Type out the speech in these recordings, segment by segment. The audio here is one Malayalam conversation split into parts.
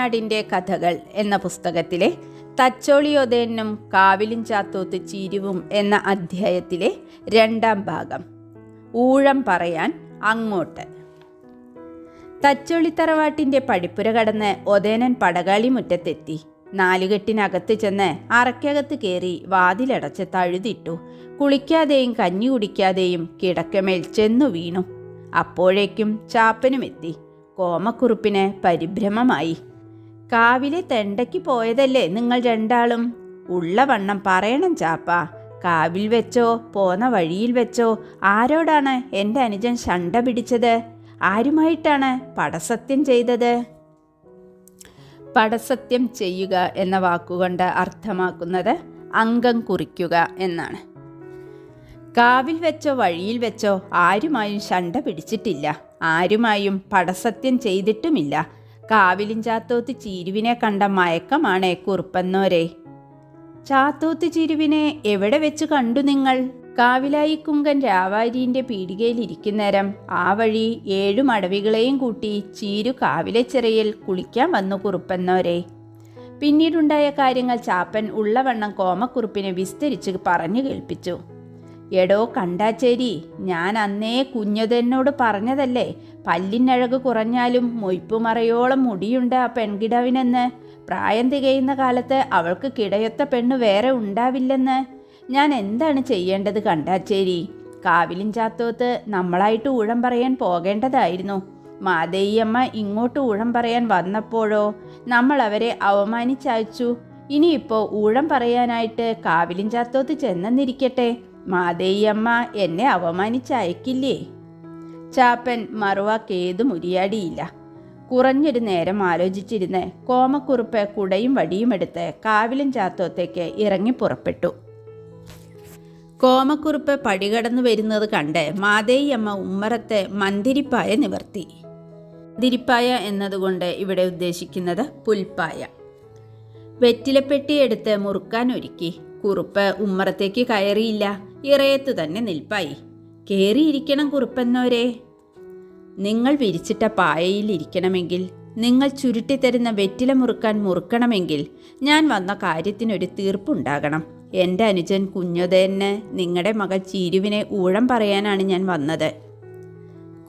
കടത്തനാടിന്റെ കഥകൾ എന്ന പുസ്തകത്തിലെ തച്ചോളിയോതേനും കാവിലും ചാത്തോത്ത് ചീരുവും എന്ന അധ്യായത്തിലെ രണ്ടാം ഭാഗം. ഊഴം പറയാൻ അങ്ങോട്ട്. തച്ചോളിത്തറവാട്ടിന്റെ പടിപ്പുര കടന്ന് ഒതേനൻ പടകാളി മുറ്റത്തെത്തി. നാലുകെട്ടിനകത്ത് ചെന്ന് അറയ്ക്കകത്ത് കയറി വാതിലടച്ച് തഴുതിട്ടു. കുളിക്കാതെയും കഞ്ഞി കുടിക്കാതെയും കിടക്കമേൽ ചെന്നു വീണു. അപ്പോഴേക്കും ചാപ്പനുമെത്തി. കോമക്കുറുപ്പിന് പരിഭ്രമമായി. കാവിലെ തെണ്ടയ്ക്ക് പോയതല്ലേ നിങ്ങൾ രണ്ടാളും? ഉള്ള വണ്ണം പറയണം ചാപ്പ. കാവിൽ വെച്ചോ പോന്ന വഴിയിൽ വെച്ചോ ആരോടാണ് എന്റെ അനുജൻ ശണ്ട പിടിച്ചത്? ആരുമായിട്ടാണ് പടസത്യം ചെയ്തത്? പടസത്യം ചെയ്യുക എന്ന വാക്കുകൊണ്ട് അർത്ഥമാക്കുന്നത് അംഗം കുറിക്കുക എന്നാണ്. കാവിൽ വെച്ചോ വഴിയിൽ വെച്ചോ ആരുമായും ശണ്ട പിടിച്ചിട്ടില്ല. ആരുമായും പടസത്യം ചെയ്തിട്ടുമില്ല. കാവിലും ചാത്തോത്ത് ചീരുവിനെ കണ്ട മയക്കമാണ് കുറുപ്പന്നോരെ. ചാത്തോത്ത് ചിരുവിനെ എവിടെ വെച്ച് കണ്ടു നിങ്ങൾ? കാവിലായി കുങ്കൻ രാവാരീന്റെ പീടികയിലിരിക്കുന്നേരം ആ വഴി ഏഴു മടവികളെയും കൂട്ടി ചീരു കാവിലെ ചിറയിൽ കുളിക്കാൻ വന്നു കുറുപ്പന്നോരെ. പിന്നീടുണ്ടായ കാര്യങ്ങൾ ചാപ്പൻ ഉള്ളവണ്ണം കോമക്കുറുപ്പിനെ വിസ്തരിച്ച് പറഞ്ഞു കേൾപ്പിച്ചു. എടോ കണ്ടാച്ചേരി ഞാൻ അന്നേ കുഞ്ഞതെന്നോട് പറഞ്ഞതല്ലേ പല്ലിനഴക് കുറഞ്ഞാലും മൊയ്പ്പുമറയോളം മുടിയുണ്ട് ആ പെൺകിടാവിനെന്ന്. പ്രായം തികയുന്ന കാലത്ത് അവൾക്ക് കിടയൊത്ത പെണ്ണ് വേറെ ഉണ്ടാവില്ലെന്ന്. ഞാൻ എന്താണ് ചെയ്യേണ്ടത് കണ്ടാച്ചേരി? കാവിലും ചാത്തോത്ത് നമ്മളായിട്ട് ഊഴം പറയാൻ പോകേണ്ടതായിരുന്നു. മാതയ്യമ്മ ഇങ്ങോട്ട് ഊഴം പറയാൻ വന്നപ്പോഴോ നമ്മൾ അവരെ അവമാനിച്ചയച്ചു. ഇനിയിപ്പോൾ ഊഴം പറയാനായിട്ട് കാവിലും ചാത്തോത്ത് ചെന്നെന്നിരിക്കട്ടെ. മാതയ്യമ്മ എന്നെ അവമാനിച്ചയക്കില്ലേ? ചാപ്പൻ മറുവാക്കേതു മുരിയാടിയില്ല കുറഞ്ഞൊരു നേരം ആലോചിച്ചിരുന്ന് കോമക്കുറുപ്പ് കുടയും വടിയും എടുത്ത് കാവിലും ചാത്തോത്തേക്ക് ഇറങ്ങി പുറപ്പെട്ടു. കോമക്കുറുപ്പ് പടികടന്നു വരുന്നത് കണ്ട് മാതേയമ്മ ഉമ്മറത്ത് മന്തിരിപ്പായ നിവർത്തി. മന്തിരിപ്പായ എന്നതുകൊണ്ട് ഇവിടെ ഉദ്ദേശിക്കുന്നത് പുൽപ്പായ. വെറ്റിലപ്പെട്ടി എടുത്ത് മുറുക്കാൻ ഒരുക്കി. കുറുപ്പ് ഉമ്മറത്തേക്ക് കയറിയില്ല. ഇറയത്തു തന്നെ നിൽപ്പായി. കേറിയിരിക്കണം കുറുപ്പെന്നോരേ. നിങ്ങൾ വിരിച്ചിട്ട പായയിൽ ഇരിക്കണമെങ്കിൽ നിങ്ങൾ ചുരുട്ടിത്തരുന്ന വെറ്റില മുറുക്കാൻ മുറുക്കണമെങ്കിൽ ഞാൻ വന്ന കാര്യത്തിനൊരു തീർപ്പുണ്ടാകണം. എന്റെ അനുജൻ കുഞ്ഞുതേന് നിങ്ങളുടെ മകൾ ചീരുവിനെ ഊഴം പറയാനാണ് ഞാൻ വന്നത്.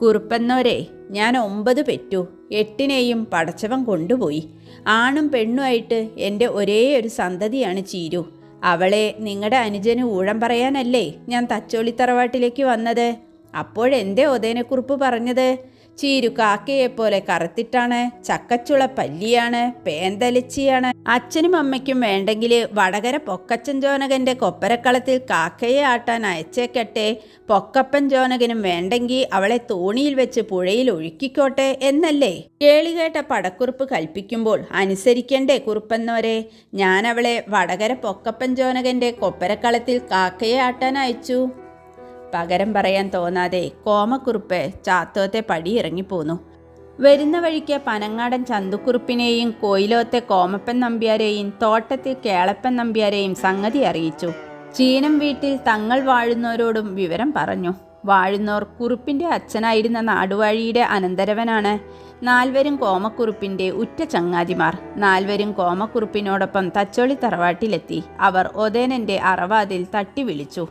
കുറുപ്പെന്നോരേ ഞാൻ ഒമ്പത് പെറ്റു. എട്ടിനെയും പടച്ചവൻ കൊണ്ടുപോയി. ആണും പെണ്ണുമായിട്ട് എന്റെ ഒരേ ഒരു സന്തതിയാണ് ചീരു. അവളെ നിങ്ങളുടെ അനുജന് ഊഴം പറയാനല്ലേ ഞാൻ തച്ചോളിത്തറവാട്ടിലേക്ക് വന്നത്? അപ്പോഴെന്തേ ഒതേനെക്കുറിപ്പ് പറഞ്ഞത്? ചീരു കാക്കയെപ്പോലെ കറുത്തിട്ടാണ് ചക്കച്ചുള പല്ലിയാണ് പേന്തലിച്ചിയാണ്. അച്ഛനും അമ്മയ്ക്കും വേണ്ടെങ്കിൽ വടകര പൊക്കച്ചൻ ജോനകന്റെ കൊപ്പരക്കളത്തിൽ കാക്കയെ ആട്ടാൻ അയച്ചേക്കട്ടെ. പൊക്കപ്പൻ ജോനകനും വേണ്ടെങ്കിൽ അവളെ തോണിയിൽ വെച്ച് പുഴയിൽ ഒഴുക്കിക്കോട്ടെ എന്നല്ലേ? കേളികേട്ട പടക്കുറിപ്പ് കൽപ്പിക്കുമ്പോൾ അനുസരിക്കണ്ടേ കുറിപ്പെന്നോരെ? ഞാൻ അവളെ വടകര പൊക്കപ്പൻ ജോനകന്റെ കൊപ്പരക്കളത്തിൽ കാക്കയെ ആട്ടാൻ അയച്ചു. പകരം പറയാൻ തോന്നാതെ കോമക്കുറുപ്പ് ചാത്തോത്തെ പടി ഇറങ്ങിപ്പോന്നു. വരുന്ന വഴിക്ക് പനങ്ങാടൻ ചന്തുക്കുറുപ്പിനെയും കോയിലോത്തെ കോമപ്പൻ നമ്പ്യാരെയും തോട്ടത്തിൽ കേളപ്പൻ നമ്പ്യാരെയും സംഗതി അറിയിച്ചു. ചീനം വീട്ടിൽ തങ്ങൾ വാഴുന്നവരോടും വിവരം പറഞ്ഞു. വാഴുന്നോർ കുറുപ്പിന്റെ അച്ഛനായിരുന്ന നാടുവാഴിയുടെ അനന്തരവനാണ്. നാൽവരും കോമക്കുറുപ്പിന്റെ ഉറ്റ ചങ്ങാതിമാർ. നാൽവരും കോമക്കുറുപ്പിനോടൊപ്പം തച്ചോളി തറവാട്ടിലെത്തി. അവർ ഒതേനന്റെ അറവാതിൽ തട്ടി വിളിച്ചു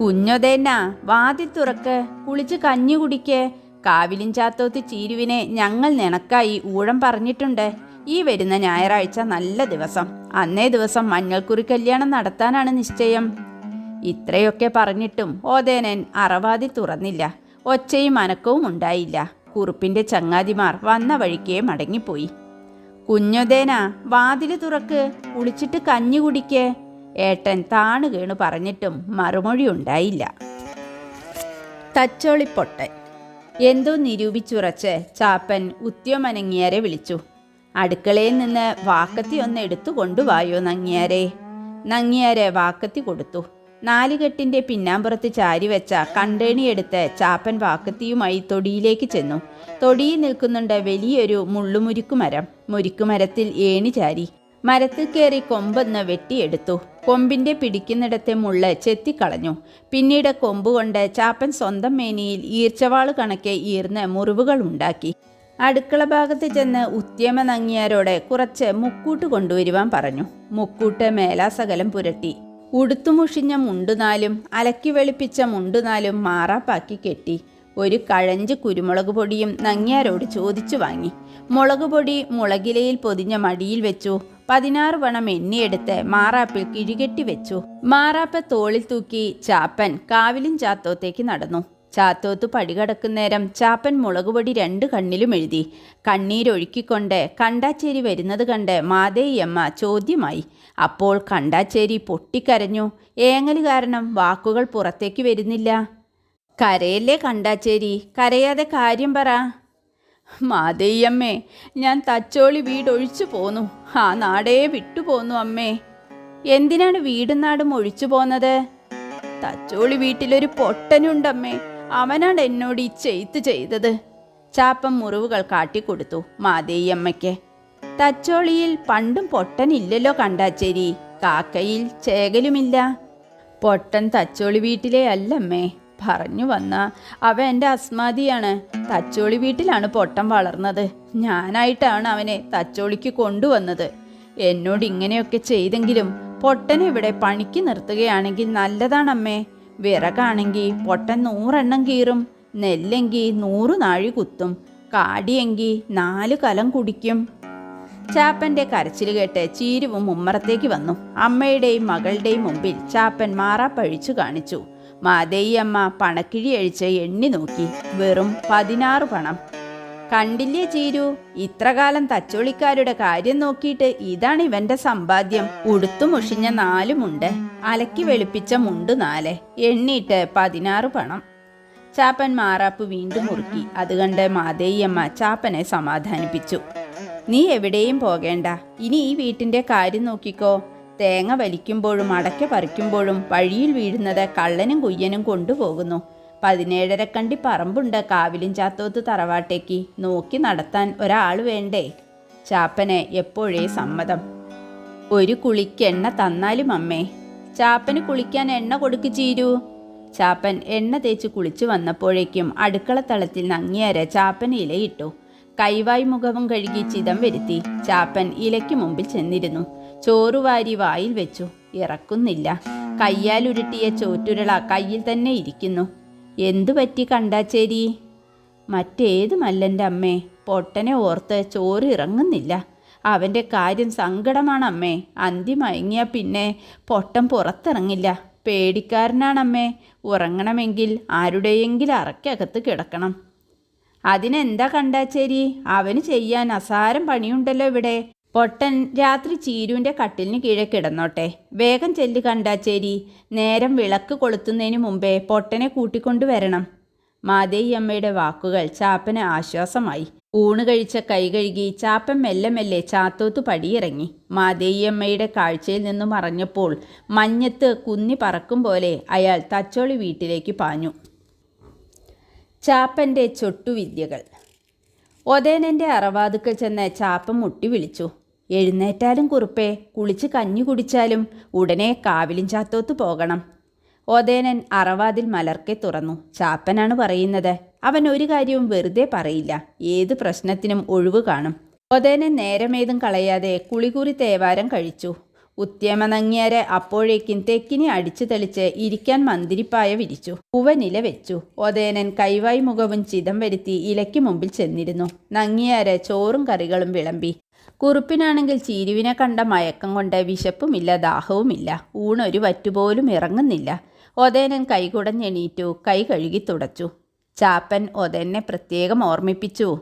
കുഞ്ഞൊതേന്നാ വാതി തുറക്ക് കുളിച്ച് കഞ്ഞി കുടിക്ക്. കാവിലും ചാത്തോത്ത് ചീരുവിനെ ഞങ്ങൾ നിണക്കായി ഊഴം പറഞ്ഞിട്ടുണ്ട്. ഈ വരുന്ന ഞായറാഴ്ച നല്ല ദിവസം. അന്നേ ദിവസം മഞ്ഞൾക്കുറി കല്യാണം നടത്താനാണ് നിശ്ചയം. ഇത്രയൊക്കെ പറഞ്ഞിട്ടും ഓതേനൻ അറവാതി തുറന്നില്ല. ഒച്ചയും അനക്കവും ഉണ്ടായില്ല. കുറുപ്പിന്റെ ചങ്ങാതിമാർ വന്ന വഴിക്കേ മടങ്ങിപ്പോയി. കുഞ്ഞൊതേന വാതിൽ തുറക്ക് കുളിച്ചിട്ട് കഞ്ഞി കുടിക്ക്. ഏട്ടൻ താണു കേണു പറഞ്ഞിട്ടും മറുമൊഴി ഉണ്ടായില്ല. തച്ചോളിപ്പൊട്ടൻ. എന്തോ നിരൂപിച്ചുറച്ച് ചാപ്പൻ ഉദ്യമനങ്ങിയാരെ വിളിച്ചു. അടുക്കളയിൽ നിന്ന് വാക്കത്തി ഒന്ന് എടുത്തു കൊണ്ടുവായോ നങ്ങിയാരെ. നങ്ങിയാരെ വാക്കത്തി കൊടുത്തു. നാലുകെട്ടിന്റെ പിന്നാമ്പുറത്ത് ചാരിവെച്ച കണ്ടേണിയെടുത്ത് ചാപ്പൻ വാക്കത്തിയുമായി തൊടിയിലേക്ക് ചെന്നു. തൊടിയിൽ നിൽക്കുന്നുണ്ട് വലിയൊരു മുള്ളുമുരുക്കുമരം. മുരുക്കുമരത്തിൽ ഏണി ചാരി. മരത്തിൽ കയറി കൊമ്പൊന്ന് വെട്ടിയെടുത്തു. കൊമ്പിന്റെ പിടിക്കുന്നിടത്തെ മുള്ള ചെത്തിക്കളഞ്ഞു. പിന്നീട് കൊമ്പുകൊണ്ട് ചാപ്പൻ സ്വന്തം മേനിയിൽ ഈർച്ചവാൾ കണക്കെ ഈർന്ന് മുറിവുകൾ ഉണ്ടാക്കി. അടുക്കള ഭാഗത്ത് ചെന്ന് ഉദ്യമ നങ്ങിയാരോടെ കുറച്ച് മുക്കൂട്ട് കൊണ്ടുവരുവാൻ പറഞ്ഞു. മുക്കൂട്ട് മേലാസകലം പുരട്ടി. ഉടുത്തുമുഷിഞ്ഞ മുണ്ടുനാലും അലക്കി വെളുപ്പിച്ച മുണ്ടുനാലും മാറാപ്പാക്കി കെട്ടി. ഒരു കഴഞ്ച് കുരുമുളക് പൊടിയും നങ്ങിയാരോട് ചോദിച്ചു വാങ്ങി. മുളക് പൊടി മുളകിലയിൽ പൊതിഞ്ഞ മടിയിൽ വെച്ചു. പതിനാറ് പണം എണ്ണിയെടുത്ത് മാറാപ്പിൽ കിഴികെട്ടി വെച്ചു. മാറാപ്പ തോളിൽ തൂക്കി ചാപ്പൻ കാവിലും ചാത്തോത്തേക്ക് നടന്നു. ചാത്തോത്ത് പടികടക്കുന്നേരം ചാപ്പൻ മുളകുപൊടി രണ്ട് കണ്ണിലും എഴുതി. കണ്ണീരൊഴുക്കിക്കൊണ്ട് കണ്ടാച്ചേരി വരുന്നത് കണ്ട് മാതേയമ്മ ചോദ്യമായി. അപ്പോൾ കണ്ടാച്ചേരി പൊട്ടിക്കരഞ്ഞു. ഏങ്ങൽ കാരണം വാക്കുകൾ പുറത്തേക്ക് വരുന്നില്ല. കരയല്ലേ കണ്ടാച്ചേരി? കരയാതെ കാര്യം പറ. മാതയ്യമ്മേ ഞാൻ തച്ചോളി വീടൊഴിച്ചു പോന്നു. ആ നാടേ വിട്ടുപോന്നു അമ്മേ. എന്തിനാണ് വീടും നാടും ഒഴിച്ചു പോന്നത്? തച്ചോളി വീട്ടിലൊരു പൊട്ടനുണ്ടമ്മേ. അവനാണ് എന്നോട് ഈ ചെയ്ത്ത് ചെയ്തത്. ചാപ്പം മുറിവുകൾ കാട്ടിക്കൊടുത്തു മാതേയമ്മയ്ക്ക്. തച്ചോളിയിൽ പണ്ടും പൊട്ടനില്ലല്ലോ കണ്ടാച്ചേരി. കാക്കയിൽ ചേകലുമില്ല. പൊട്ടൻ തച്ചോളി വീട്ടിലെ അല്ലമ്മേ. പറഞ്ഞു വന്ന അവ എന്റെ അസ്മാദിയാണ്. തച്ചോളി വീട്ടിലാണ് പൊട്ടം വളർന്നത്. ഞാനായിട്ടാണ് അവനെ തച്ചോളിക്ക് കൊണ്ടുവന്നത്. എന്നോട് ഇങ്ങനെയൊക്കെ ചെയ്തെങ്കിലും പൊട്ടനെ ഇവിടെ പണിക്ക് നിർത്തുകയാണെങ്കിൽ നല്ലതാണമ്മേ. വിറകാണെങ്കിൽ പൊട്ടൻ നൂറെണ്ണം കീറും. നെല്ലെങ്കിൽ നൂറു നാഴി കുത്തും. കാടിയെങ്കിൽ നാല് കലം കുടിക്കും. ചാപ്പന്റെ കരച്ചിൽ കേട്ട് ചീരുവും ഉമ്മറത്തേക്ക് വന്നു. അമ്മയുടെയും മകളുടെയും മുമ്പിൽ ചാപ്പൻ മാറാപ്പഴിച്ചു കാണിച്ചു. മാതയ്യമ്മ പണക്കിഴി അഴിച്ച് എണ്ണി നോക്കി. വെറും പതിനാറ് പണം. കണ്ടില്ലേ ചീരു? ഇത്രകാലം തച്ചോളിക്കാരുടെ കാര്യം നോക്കിയിട്ട് ഇതാണ് ഇവന്റെ സമ്പാദ്യം. ഉടുത്തു മുഷിഞ്ഞ നാലുമുണ്ട് അലക്കി വെളുപ്പിച്ച മുണ്ട് നാല് എണ്ണിയിട്ട് പതിനാറ് പണം. ചാപ്പൻ മാറാപ്പ് വീണ്ടും മുറുക്കി. അത് കണ്ട് മാതേയമ്മ ചാപ്പനെ സമാധാനിപ്പിച്ചു. നീ എവിടെയും പോകേണ്ട. ഇനി ഈ വീട്ടിന്റെ കാര്യം നോക്കിക്കോ. തേങ്ങ വലിക്കുമ്പോഴും അടയ്ക്ക പറിക്കുമ്പോഴും വഴിയിൽ വീഴുന്നത് കള്ളനും കുയ്യനും കൊണ്ടുപോകുന്നു. പതിനേഴരക്കണ്ടി പറമ്പുണ്ട് കാവിലും ചാത്തോത്ത് തറവാട്ടേക്ക്. നോക്കി നടത്താൻ ഒരാൾ വേണ്ടേ? ചാപ്പന് എപ്പോഴേ സമ്മതം. ഒരു കുളിക്ക് എണ്ണ തന്നാലും അമ്മേ. ചാപ്പന് കുളിക്കാൻ എണ്ണ കൊടുക്കു ചീരൂ. ചാപ്പൻ എണ്ണ തേച്ച് കുളിച്ചു വന്നപ്പോഴേക്കും അടുക്കളത്തളത്തിൽ നങ്ങിയര ചാപ്പൻ ഇലയിട്ടു. കൈവായി മുഖവും കഴുകി ചിതം വരുത്തി. ചാപ്പൻ ഇലയ്ക്ക് മുമ്പിൽ ചെന്നിരുന്നു. ചോറുവാരി വായിൽ വെച്ചു. ഇറക്കുന്നില്ല. കയ്യാൽ ഉരുട്ടിയ ചോറ്റുരുള കയ്യിൽ തന്നെ ഇരിക്കുന്നു. എന്തു പറ്റി കണ്ടാച്ചേരി? മറ്റേത് മല്ലന്റെ അമ്മേ പൊട്ടനെ ഓർത്ത് ചോറ് ഇറങ്ങുന്നില്ല. അവന്റെ കാര്യം സങ്കടമാണ് അമ്മേ അന്തി പിന്നെ പൊട്ടം പുറത്തിറങ്ങില്ല. പേടിക്കാരനാണമ്മേ. ഉറങ്ങണമെങ്കിൽ ആരുടെയെങ്കിലും അറക്കകത്ത് കിടക്കണം. അതിനെന്താ കണ്ടാച്ചേരി? അവന് ചെയ്യാൻ അസാരം പണിയുണ്ടല്ലോ ഇവിടെ. പൊട്ടൻ രാത്രി ചീരുവിന്റെ കട്ടിലിന് കീഴെ കിടന്നോട്ടെ. വേഗം ചെല്ല് കണ്ടാച്ചേരി നേരം വിളക്ക് കൊളുത്തുന്നതിന് മുമ്പേ പൊട്ടനെ കൂട്ടിക്കൊണ്ടുവരണം. മാതേയമ്മയുടെ വാക്കുകൾ ചാപ്പന് ആശ്വാസമായി. ഊണ് കഴിച്ച കൈ കഴുകി ചാപ്പൻ മെല്ലെ മെല്ലെ ചാത്തോത്ത് പടിയിറങ്ങി. മാതേയമ്മയുടെ കാഴ്ചയിൽ നിന്നും മറഞ്ഞപ്പോൾ മഞ്ഞത്ത് കുന്നി പറക്കും പോലെ അയാൾ തച്ചോളി വീട്ടിലേക്ക് പാഞ്ഞു. ചാപ്പന്റെ ചൊട്ടുവിദ്യകൾ. ഒതേനന്റെ അറവാതുക്കൾ ചെന്ന് ചാപ്പൻ മുട്ടി വിളിച്ചു. എഴുന്നേറ്റാലും കുറുപ്പേ കുളിച്ച് കഞ്ഞി കുടിച്ചാലും ഉടനെ കാവിലും ചാത്തോത്ത് പോകണം. ഓതേനൻ അറവാതിൽ മലർക്കെ തുറന്നു. ചാപ്പനാണ് പറയുന്നത്. അവൻ ഒരു കാര്യവും വെറുതെ പറയില്ല. ഏത് പ്രശ്നത്തിനും ഒഴിവ് കാണും. ഒതേനൻ നേരമേതും കളയാതെ കുളികുറി തേവാരം കഴിച്ചു. ഉദ്യമനങ്ങിയാരെ അപ്പോഴേക്കും തെക്കിനി അടിച്ചു തെളിച്ച് ഇരിക്കാൻ മന്തിരിപ്പായ വിരിച്ചു. പൂവനില വെച്ചു. ഒതേനൻ കൈവായി മുഖവും ചിതം വരുത്തി ഇലയ്ക്ക് മുമ്പിൽ ചെന്നിരുന്നു. നങ്ങിയാരെ ചോറും കറികളും വിളമ്പി. കുറുപ്പിനാണെങ്കിൽ ചീരുവിനെ കണ്ട മയക്കം കൊണ്ട് വിശപ്പുമില്ല ദാഹവുമില്ല. ഊണൊരു വറ്റുപോലും ഇറങ്ങുന്നില്ല. ഒതേനൻ കൈകുടഞ്ഞെണീറ്റു കൈ കഴുകി തുടച്ചു. ചാപ്പൻ ഒതേനെ പ്രത്യേകം ഓർമ്മിപ്പിച്ചു.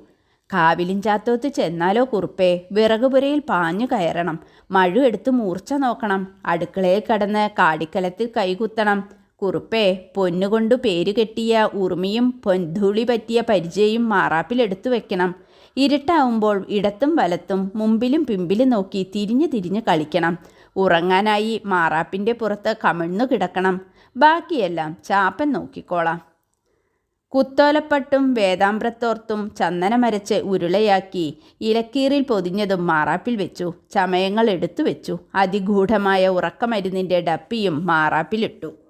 കാവിലും ചാത്തോത്ത് ചെന്നാലോ കുറുപ്പേ വിറകുപുരയിൽ പാഞ്ഞു കയറണം. മഴു എടുത്ത് മൂർച്ച നോക്കണം. അടുക്കളയിൽ കടന്ന് കാടിക്കലത്തിൽ കൈകുത്തണം കുറുപ്പേ പൊന്നുകൊണ്ടു പേരുകെട്ടിയ ഉറുമിയും പൊൻധൂളി പറ്റിയ പരിചയും മാറാപ്പിലെടുത്തു വെക്കണം. ഇരുട്ടാവുമ്പോൾ ഇടത്തും വലത്തും മുമ്പിലും പിമ്പിലും നോക്കി തിരിഞ്ഞു തിരിഞ്ഞ് കളിക്കണം. ഉറങ്ങാനായി മാറാപ്പിന്റെ പുറത്ത് കമിഴ്ന്നു കിടക്കണം. ബാക്കിയെല്ലാം ചാപ്പൻ നോക്കിക്കോളാം. കുത്തോലപ്പട്ടും വേദാമ്പ്രത്തോർത്തും ചന്ദനമരച്ച് ഉരുളയാക്കി ഇലക്കീറിൽ പൊതിഞ്ഞതും മാറാപ്പിൽ വെച്ചു. ചമയങ്ങൾ എടുത്തു വെച്ചു. അതിഗൂഢമായ ഉറക്കമരുന്നിന്റെ ഡപ്പിയും മാറാപ്പിലിട്ടു.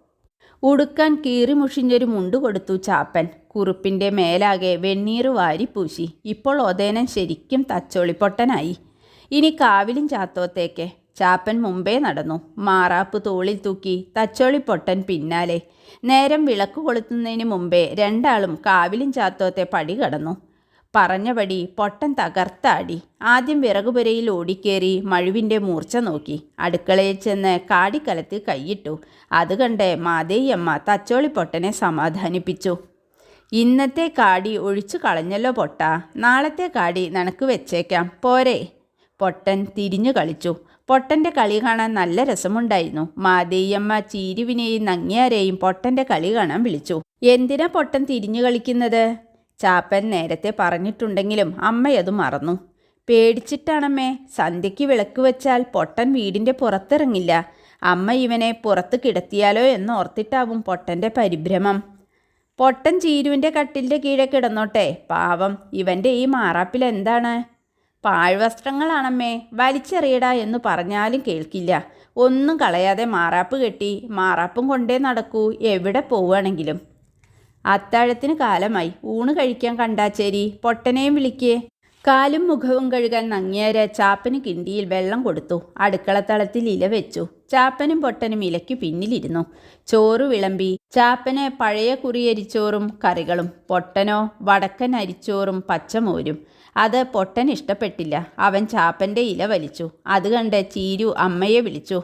ഉടുക്കാൻ കീറിമുഷിഞ്ഞൊരു മുണ്ട് കൊടുത്തു ചാപ്പൻ. കുറുപ്പിന്റെ മേലാകെ വെണ്ണീർ വാരിപ്പൂശി ഇപ്പോൾ ഒതേനൻ ശരിക്കും തച്ചോളിപ്പൊട്ടനായി. ഇനി കാവിലും ചാത്തോത്തേക്ക്. ചാപ്പൻ മുമ്പേ നടന്നു. മാറാപ്പ് തോളിൽ തൂക്കി തച്ചോളിപ്പൊട്ടൻ പിന്നാലെ. നേരം വിളക്ക് കൊളുത്തുന്നതിന് മുമ്പേ രണ്ടാളും കാവിലും ചാത്തോത്തെ പടി കടന്നു പറഞ്ഞപടി പൊട്ടൻ തകർത്താടി ആദ്യം വിറകുപുരയിൽ ഓടിക്കേറി മഴുവിന്റെ മൂർച്ച നോക്കി. അടുക്കളയിൽ ചെന്ന് കാടിക്കലത്ത് കൈയിട്ടു. അത് കണ്ട് മാതേയമ്മ തച്ചോളിപ്പൊട്ടനെ സമാധാനിപ്പിച്ചു. ഇന്നത്തെ കാടി ഒഴിച്ചു കളഞ്ഞല്ലോ പൊട്ട. നാളത്തെ കാടി നനക്ക് വെച്ചേക്കാം. പോരെ. പൊട്ടൻ തിരിഞ്ഞു കളിച്ചു. പൊട്ടന്റെ കളി കാണാൻ നല്ല രസമുണ്ടായിരുന്നു. മാതേയമ്മ ചീരുവിനെയും നങ്ങിയാരെയും പൊട്ടന്റെ കളി കാണാൻ വിളിച്ചു. എന്തിനാ പൊട്ടൻ തിരിഞ്ഞു കളിക്കുന്നത്? ചാപ്പൻ നേരത്തെ പറഞ്ഞിട്ടുണ്ടെങ്കിലും അമ്മയത് മറന്നു. പേടിച്ചിട്ടാണമ്മേ സന്ധ്യയ്ക്ക് വിളക്ക് വെച്ചാൽ പൊട്ടൻ വീടിന്റെ പുറത്തിറങ്ങില്ല. അമ്മ ഇവനെ പുറത്ത് കിടത്തിയാലോ എന്ന് ഓർത്തിട്ടാവും പൊട്ടന്റെ പരിഭ്രമം. പൊട്ടൻ ചീരുവിന്റെ കട്ടിലിന്റെ കീഴെ കിടന്നോട്ടെ പാവം ഇവന്റെ ഈ മാറാപ്പിൽ എന്താണ്? പാഴ്വസ്ത്രങ്ങളാണമ്മേ വലിച്ചെറിയടാ എന്ന് പറഞ്ഞാലും കേൾക്കില്ല. ഒന്നും കളയാതെ മാറാപ്പ് കെട്ടി മാറാപ്പും കൊണ്ടേ നടക്കൂ എവിടെ പോവുകയാണെങ്കിലും. അത്താഴത്തിന് കാലമായി. ഊണ് കഴിക്കാൻ കണ്ടാച്ചേരി. പൊട്ടനെയും വിളിക്കേ. കാലും മുഖവും കഴുകാൻ നങ്ങിയാര് ചാപ്പന് കിണ്ടിയിൽ വെള്ളം കൊടുത്തു. അടുക്കളത്തളത്തിൽ ഇല വെച്ചു. ചാപ്പനും പൊട്ടനും ഇലയ്ക്ക് പിന്നിലിരുന്നു. ചോറ് വിളമ്പി. ചാപ്പന് പഴയ കുറിയരിച്ചോറും കറികളും പൊട്ടനോ വടക്കൻ അരിച്ചോറും പച്ചമോരും. അത് പൊട്ടൻ ഇഷ്ടപ്പെട്ടില്ല. അവൻ ചാപ്പന്റെ ഇല വലിച്ചു. അത് കണ്ട് ചീരു അമ്മയെ വിളിച്ചു.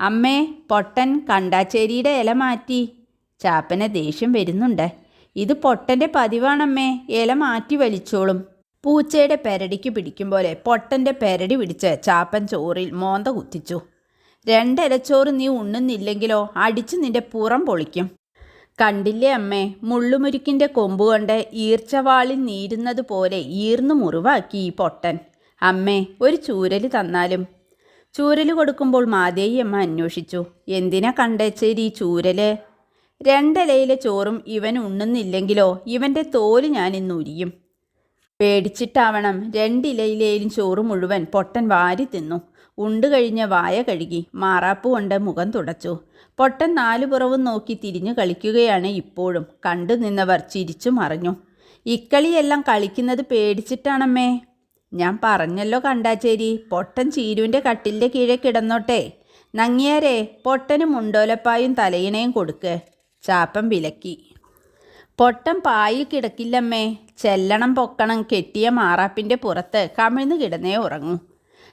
അമ്മേ പൊട്ടൻ കണ്ടാച്ചേരിയുടെ ഇല മാറ്റി. ചാപ്പന് ദേഷ്യം വരുന്നുണ്ട്. ഇത് പൊട്ടന്റെ പതിവാണമ്മേ. ഇല മാറ്റി വലിച്ചോളും. പൂച്ചയുടെ പെരടിക്ക് പിടിക്കും പോലെ പൊട്ടന്റെ പെരടി പിടിച്ച് ചാപ്പൻ ചോറിൽ മോന്ത കുത്തിച്ചു. രണ്ടിലച്ചോറ് നീ ഉണ്ണുന്നില്ലെങ്കിലോ അടിച്ച് നിന്റെ പുറം പൊളിക്കും. കണ്ടില്ലേ അമ്മേ മുള്ളുമുരുക്കിന്റെ കൊമ്പ് കൊണ്ട് ഈർച്ചവാളിൽ നീരുന്നത് പോലെ ഈർന്നു മുറിവാക്കി ഈ പൊട്ടൻ. അമ്മേ ഒരു ചൂരൽ തന്നാലും. ചൂരൽ കൊടുക്കുമ്പോൾ മാതേയി അമ്മ അന്വേഷിച്ചു. എന്തിനാ കണ്ടേച്ചേരി ചൂരൽ? രണ്ടിലയിലെ ചോറും ഇവൻ ഉണ്ണുന്നില്ലെങ്കിലോ ഇവന്റെ തോൽ ഞാൻ ഇന്ന് ഉരിയും. പേടിച്ചിട്ടാവണം രണ്ടിലയിലേലും ചോറ് മുഴുവൻ പൊട്ടൻ വാരി തിന്നു. ഉണ്ടു കഴിഞ്ഞ വായ കഴുകി മാറാപ്പ് കൊണ്ട് മുഖം തുടച്ചു. പൊട്ടൻ നാലു പുറവും നോക്കി തിരിഞ്ഞു കളിക്കുകയാണ് ഇപ്പോഴും. കണ്ടു നിന്നവർ ചിരിച്ചു മറിഞ്ഞു. ഇക്കളിയെല്ലാം കളിക്കുന്നത് പേടിച്ചിട്ടാണമ്മേ. ഞാൻ പറഞ്ഞല്ലോ കണ്ടാച്ചേരി പൊട്ടൻ ചീരുവിന്റെ കട്ടിലിന്റെ കീഴെ കിടന്നോട്ടെ. നങ്ങിയാരെ പൊട്ടനും മുണ്ടോലപ്പായും തലയിണയും കൊടുക്ക്. ചാപ്പൻ വിലക്കി. പൊട്ടം പായിൽ കിടക്കില്ലമ്മേ. ചെല്ലണം പൊക്കണം കെട്ടിയ മാറാപ്പിന്റെ പുറത്ത് കമിഴ്ന്നു കിടന്നേ ഉറങ്ങൂ.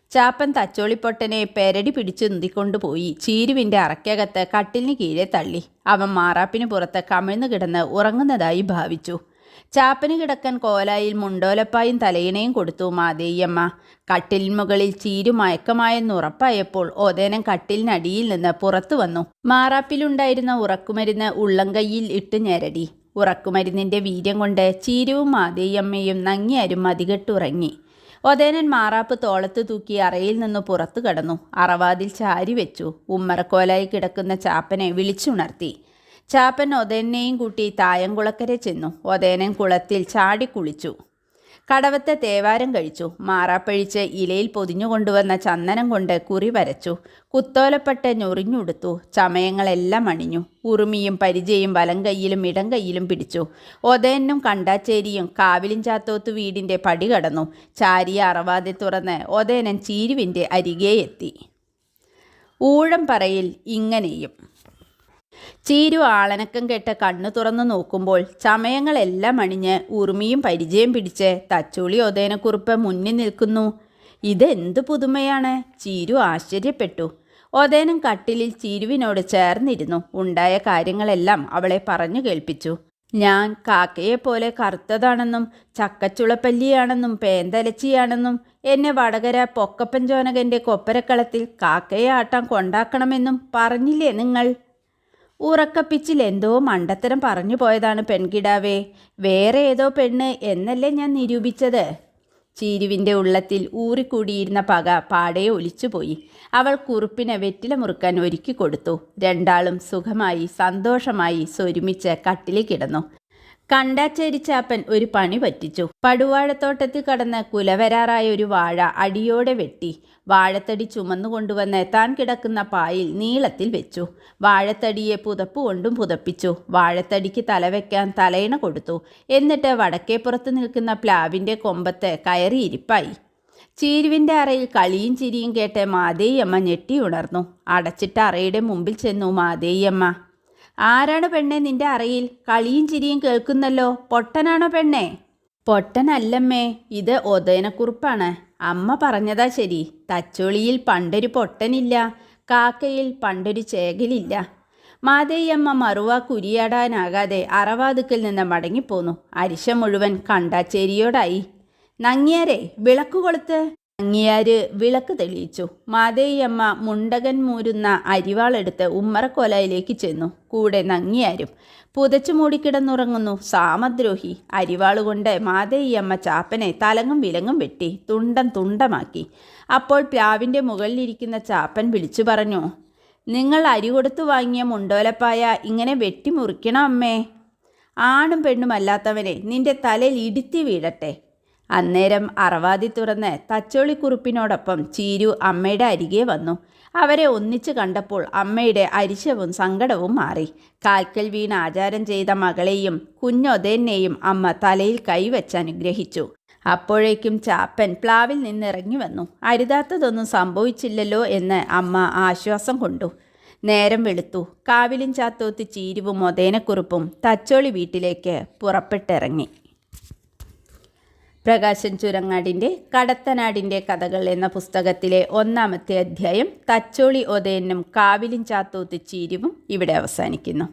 ചാപ്പൻ തച്ചോളിപ്പൊട്ടനെ പെരടി പിടിച്ചു ഉന്തിക്കൊണ്ടു പോയി. ചീരുവിന്റെ അറക്കകത്ത് കട്ടിലിന് കീഴെ തള്ളി. അവൻ മാറാപ്പിന് പുറത്ത് കമിഴ്ന്നു കിടന്ന് ഉറങ്ങുന്നതായി ഭാവിച്ചു. ചാപ്പന് കിടക്കാൻ കോലായിൽ മുണ്ടോലപ്പായും തലയിണയും കൊടുത്തു മാതേയമ്മ കട്ടിൽ മുകളിൽ ചീരു മയക്കമായെന്ന് ഉറപ്പായപ്പോൾ ഓതേനം കട്ടിലിനടിയിൽ നിന്ന് പുറത്തു വന്നു. മാറാപ്പിലുണ്ടായിരുന്ന ഉറക്കുമരുന്ന് ഉള്ളംകൈയിൽ ഇട്ട് ഞെരടി. ഉറക്കുമരുന്നിന്റെ വീര്യം കൊണ്ട് ചീരുവും മാതേയമ്മയും നങ്ങിയാരും മതികെട്ടുറങ്ങി. ഒതേനൻ മാറാപ്പ് തോളത്ത് തൂക്കി അറയിൽ നിന്ന് പുറത്തു കടന്നു. അറവാതിൽ ചാരി വെച്ചു ഉമ്മറക്കോലായി കിടക്കുന്ന ചാപ്പനെ വിളിച്ചുണർത്തി. ചാപ്പൻ ഒതേനെയും കൂട്ടി തായംകുളക്കര ചെന്നു. ഒതേനൻ കുളത്തിൽ ചാടി കുളിച്ചു. കടവത്തെ തേവാരം കഴിച്ചു. മാറാപ്പഴിച്ച് ഇലയിൽ പൊതിഞ്ഞു കൊണ്ടുവന്ന ചന്ദനം കൊണ്ട് കുറി വരച്ചു. കുത്തോലപ്പെട്ട് ഞൊറിഞ്ഞുടുത്തു. ചമയങ്ങളെല്ലാം അണിഞ്ഞു. ഉറുമിയും പരിചയും വലം കൈയിലും ഇടം കൈയിലും പിടിച്ചു. ഒതേനും കണ്ടാച്ചേരിയും കാവിലും ചാത്തോത്ത് വീടിന്റെ പടി കടന്നു. ചാരിയ അറവാതെ തുറന്ന് ഒതേനൻ ചീരുവിന്റെ അരികെ എത്തി. ഊഴം പറയിൽ ഇങ്ങനെയും. ചീരു ആളനക്കം കെട്ട് കണ്ണു തുറന്നു നോക്കുമ്പോൾ ചമയങ്ങളെല്ലാം അണിഞ്ഞ് ഉറുമിയും പരിചയം പിടിച്ച് തച്ചോളി ഒതേനക്കുറുപ്പ് മുന്നിൽ നിൽക്കുന്നു. ഇതെന്ത് പുതുമയാണ്? ചീരു ആശ്ചര്യപ്പെട്ടു. ഒതേനം കട്ടിലിൽ ചീരുവിനോട് ചേർന്നിരുന്നു. ഉണ്ടായ കാര്യങ്ങളെല്ലാം അവളെ പറഞ്ഞു കേൾപ്പിച്ചു. ഞാൻ കാക്കയെപ്പോലെ കറുത്തതാണെന്നും ചക്കച്ചുളപ്പല്ലിയാണെന്നും പേന്തലച്ചിയാണെന്നും എന്നെ വടകര പൊക്കപ്പൻ ജോനകന്റെ കൊപ്പരക്കളത്തിൽ കാക്കയെ ആട്ടാൻ കൊണ്ടാക്കണമെന്നും പറഞ്ഞില്ലേ നിങ്ങൾ? ഉറക്കപ്പിച്ചിൽ എന്തോ മണ്ടത്തരം പറഞ്ഞു പോയതാണ് പെൺകിടാവേ. വേറെ ഏതോ പെണ്ണ് എന്നല്ലേ ഞാൻ നിരൂപിച്ചത്? ചീരുവിന്റെ ഉള്ളത്തിൽ ഊറിക്കൂടിയിരുന്ന പക പാടെ ഒലിച്ചുപോയി. അവൾ കുറുപ്പിനെ വെറ്റില മുറുക്കാൻ ഒരുക്കി കൊടുത്തു. രണ്ടാളും സുഖമായി സന്തോഷമായി സ്വരുമിച്ച് കട്ടിലിൽ കിടന്നു. കണ്ടാച്ചേരിച്ചാപ്പൻ ഒരു പണി പറ്റിച്ചു. പടുവാഴത്തോട്ടത്തിൽ കടന്ന് കുലവരാറായ ഒരു വാഴ അടിയോടെ വെട്ടി. വാഴത്തടി ചുമന്നു കൊണ്ടുവന്ന് താൻ കിടക്കുന്ന പായിൽ നീളത്തിൽ വെച്ചു. വാഴത്തടിയെ പുതപ്പ് കൊണ്ടും പുതപ്പിച്ചു. വാഴത്തടിക്ക് തലവെക്കാൻ തലയിണ കൊടുത്തു. എന്നിട്ട് വടക്കേപ്പുറത്ത് നിൽക്കുന്ന പ്ലാവിന്റെ കൊമ്പത്ത് കയറിയിരിപ്പായി ചീരുവിന്റെ അറയിൽ കളിയും ചിരിയും കേട്ട് മാതേയമ്മ ഞെട്ടി ഉണർന്നു. അടച്ചിട്ട് അറയുടെ മുമ്പിൽ ചെന്നു മാതേയമ്മ. ആരാണ് പെണ്ണെ നിന്റെ അറയിൽ? കളിയും ചിരിയും കേൾക്കുന്നല്ലോ. പൊട്ടനാണോ പെണ്ണെ? പൊട്ടനല്ലമ്മേ ഇത് ഒതേനക്കുറിപ്പാണ്. അമ്മ പറഞ്ഞതാ ശരി. തച്ചോളിയിൽ പണ്ടൊരു പൊട്ടനില്ല കാക്കയിൽ പണ്ടൊരു ചേകലില്ല. മാതേയമ്മ മറുവ കുരിയാടാനാകാതെ അറവാതുക്കൽ നിന്ന് മടങ്ങിപ്പോന്നു. അരിശ മുഴുവൻ കണ്ടാച്ചേരിയോടായി. നങ്ങിയാരെ വിളക്ക് കൊളുത്ത്. നങ്ങിയാര് വിളക്ക് തെളിയിച്ചു. മാതേയമ്മ മുണ്ടകൻ മൂരുന്ന അരിവാളെടുത്ത് ഉമ്മറക്കോലയിലേക്ക് ചെന്നു. കൂടെ നങ്ങിയാരും. പുതച്ചു മൂടിക്കിടന്നുറങ്ങുന്നു സാമദ്രോഹി. അരിവാളുകൊണ്ട് മാതേയമ്മ ചാപ്പനെ തലങ്ങും വിലങ്ങും വെട്ടി തുണ്ടം തുണ്ടമാക്കി. അപ്പോൾ പ്ലാവിന്റെ മുകളിലിരിക്കുന്ന ചാപ്പൻ വിളിച്ചു പറഞ്ഞു നിങ്ങൾ അരി കൊടുത്തു വാങ്ങിയ മുണ്ടോലപ്പായ ഇങ്ങനെ വെട്ടി മുറിക്കണം അമ്മേ? ആണും പെണ്ണുമല്ലാത്തവനെ നിന്റെ തലയിൽ ഇടുത്തി വീഴട്ടെ. അന്നേരം അറവാതി തുറന്ന് തച്ചോളിക്കുറുപ്പിനോടൊപ്പം ചീരു അമ്മയുടെ അരികെ വന്നു. അവരെ ഒന്നിച്ചു കണ്ടപ്പോൾ അമ്മയുടെ അരിശവും സങ്കടവും മാറി. കാൽക്കൽ വീണ് ആചാരം ചെയ്ത മകളെയും കുഞ്ഞൊതേനെയും അമ്മ തലയിൽ കൈവച്ച് അനുഗ്രഹിച്ചു. അപ്പോഴേക്കും ചാപ്പൻ പ്ലാവിൽ നിന്നിറങ്ങി വന്നു. അരുതാത്തതൊന്നും സംഭവിച്ചില്ലല്ലോ എന്ന് അമ്മ ആശ്വാസം കൊണ്ടു. നേരം വെളുത്തു. കാവിലും ചാത്തോത്ത് ചീരുവും ഒതേനക്കുറുപ്പും തച്ചോളി വീട്ടിലേക്ക് പുറപ്പെട്ടിറങ്ങി. പ്രകാശൻ ചുരങ്ങാടിന്റെ കടത്തനാടിന്റെ കഥകൾ എന്ന പുസ്തകത്തിലെ ഒന്നാമത്തെ അധ്യായം തച്ചോളി ഒതേനും കാവിലും ചാത്തോത്ത് ചീരുവും ഇവിടെ അവസാനിക്കുന്നു.